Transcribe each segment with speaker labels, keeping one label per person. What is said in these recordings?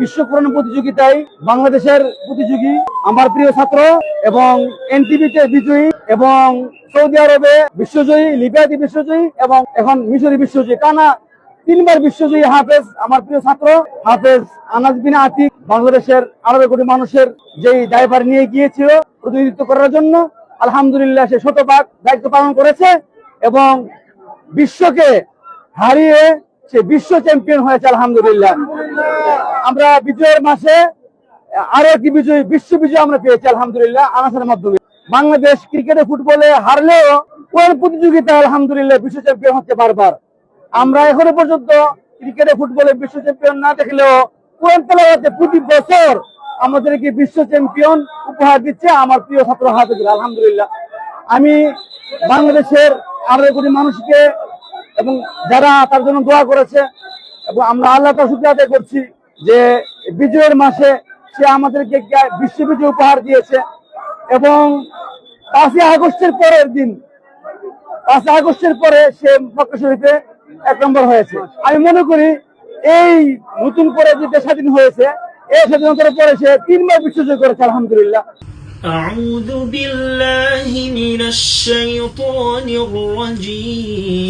Speaker 1: বিশ্বকরণ প্রতিযোগিতায় বাংলাদেশের প্রতিযোগী আমার প্রিয় ছাত্র এবং এনটিভিতে বিজয়ী এবং সৌদি আরবে বিশ্বজয়ী, লিবিয়াতে বিশ্বজয়ী এবং এখন মিশরি বিশ্বজয়ী। টানা তিনবার বিশ্বজয়ী হাফেজ আমার প্রিয় ছাত্র, হাফেজ আনাজ বিন আতিক, বাংলাদেশের আড়াই কোটি মানুষের যেই ড্রাইভার নিয়ে গিয়েছিল প্রতিনিধিত্ব করার জন্য, আলহামদুলিল্লাহ সে শতভাগ দায়িত্ব পালন করেছে এবং বিশ্বকে হারিয়ে সে বিশ্ব চ্যাম্পিয়ন হয়েছে, আলহামদুলিল্লাহ। আমরা বিজয়ের মাসে আরও একটি বিজয়, বিশ্ব বিজয় আমরা পেয়েছি, আলহামদুলিল্লাহ, আনাসের মাধ্যমে। বাংলাদেশ ক্রিকেটে ফুটবলে হারলেও কোন প্রতিযোগিতা আলহামদুলিল্লাহ, বিশ্ব চ্যাম্পিয়ন হচ্ছে বারবার। আমরা এখনও পর্যন্ত ক্রিকেটে ফুটবলে বিশ্ব চ্যাম্পিয়ন না দেখলেও প্রতি বছর আমাদেরকে বিশ্ব চ্যাম্পিয়ন উপহার দিচ্ছে আমার প্রিয় ছাত্র হাফিজুল, আলহামদুলিল্লাহ। আমি বাংলাদেশের আড়াই কোটি মানুষকে এবং যারা তার জন্য দোয়া করেছে এবং আমরা আল্লাহ তার আদায় করছি যে বিজয়ের মাসে সে আমাদেরকে একটা বিশ্ব বিজয় উপহার দিয়েছে এবং পাঁচই আগস্টের পরের দিন পাঁচই আগস্টের পরে সে মক্কা শরীফে এক নম্বর হয়েছে আমি মনে করি এই নতুন করে যে দেশ স্বাধীন হয়েছে এই স্বাধীনতার পরে সে তিনবার বিশ্বজয় করেছে আলহামদুলিল্লাহ
Speaker 2: أعوذ بالله من الشيطان الرجيم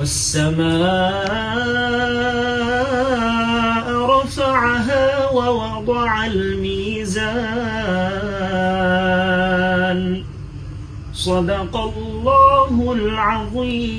Speaker 2: والسماء رفعها ووضع الميزان. صدق الله العظيم.